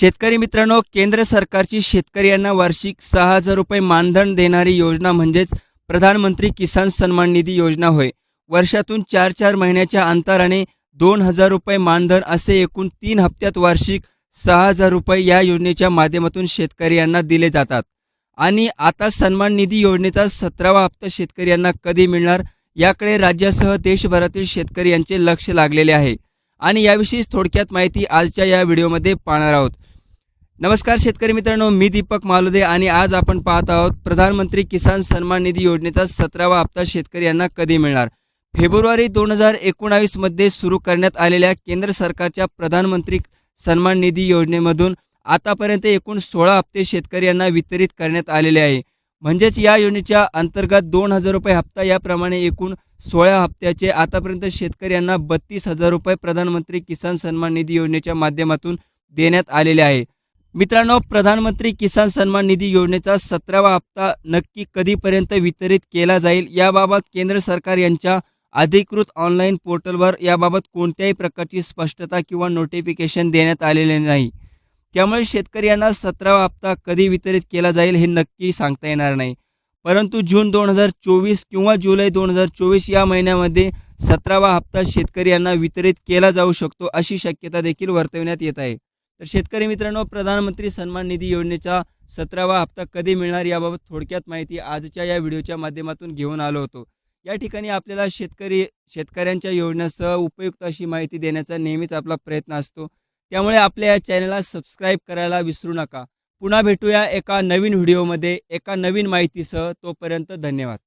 शेतकरी मित्रांनो केंद्र सरकारची शेतकऱ्यांना वार्षिक सहा हजार रुपये मानधन देणारी योजना म्हणजेच प्रधानमंत्री किसान सन्मान निधी योजना होय. वर्षातून चार चार महिन्याच्या अंतराने दोन हजार रुपये मानधन असे एकूण तीन हप्त्यात वार्षिक सहा हजार रुपये या योजनेच्या माध्यमातून शेतकऱ्यांना दिले जातात. आणि आता सन्मान निधी योजनेचा सतरावा हप्ता शेतकऱ्यांना कधी मिळणार याकडे राज्यासह देशभरातील शेतकरी यांचे लक्ष लागलेले आहे. आणि याविषयी थोडक्यात माहिती आजच्या या व्हिडिओमध्ये पाहणार आहोत. नमस्कार शेतकरी मित्रांनो मी दीपक मालुदे आणि आज आपण पाहत आहोत प्रधानमंत्री किसान सन्मान निधी योजनेचा सतरावा हप्ता शेतकरी यांना कधी मिळणार? फेब्रुवारी दोन हजार एकोणावीसमध्ये सुरू करण्यात आलेल्या केंद्र सरकारच्या प्रधानमंत्री सन्मान निधी योजनेमधून आतापर्यंत एकूण सोळा हप्ते शेतकरी यांना वितरित करण्यात आलेले आहे. म्हणजेच या योजनेच्या अंतर्गत दोन हजार रुपये हप्ता याप्रमाणे एकूण सोळा हप्त्याचे आतापर्यंत शेतकरी यांना बत्तीस हजार रुपये प्रधानमंत्री किसान सन्मान निधी योजनेच्या माध्यमातून देण्यात आलेले आहे. मित्रांनो प्रधानमंत्री किसान सन्मान निधी योजनेचा सतरावा हप्ता नक्की कधीपर्यंत वितरित केला जाईल? याबाबत केंद्र सरकार यांच्या अधिकृत ऑनलाईन पोर्टलवर याबाबत कोणत्याही प्रकारची स्पष्टता किंवा नोटिफिकेशन देण्यात आलेले नाही. त्यामुळे शेतकऱ्यांना सतरावा हप्ता कधी वितरित केला जाईल हे नक्की सांगता येणार नाही. परंतु जून दोन हजार चोवीस किंवा जुलै दोन हजार चोवीस या महिन्यामध्ये सतरावा हप्ता शेतकऱ्यांना वितरित केला जाऊ शकतो अशी शक्यता देखील वर्तवण्यात येत आहे. तर शेतकरी मित्रांनो प्रधानमंत्री सन्मान निधी योजनेचा सतरावा हप्ता कधी मिळणार याबाबत थोडक्यात माहिती आजच्या या व्हिडिओच्या माध्यमातून घेऊन आलो होतो. या ठिकाणी आपल्याला शेतकरी शेतकऱ्यांच्या योजनेसह उपयुक्त अशी माहिती देण्याचा नेहमीच आपला प्रयत्न असतो. त्यामुळे आपल्या या चॅनलला सबस्क्राईब करायला विसरू नका. पुन्हा भेटूया एका नवीन व्हिडिओमध्ये एका नवीन माहितीसह. तोपर्यंत धन्यवाद.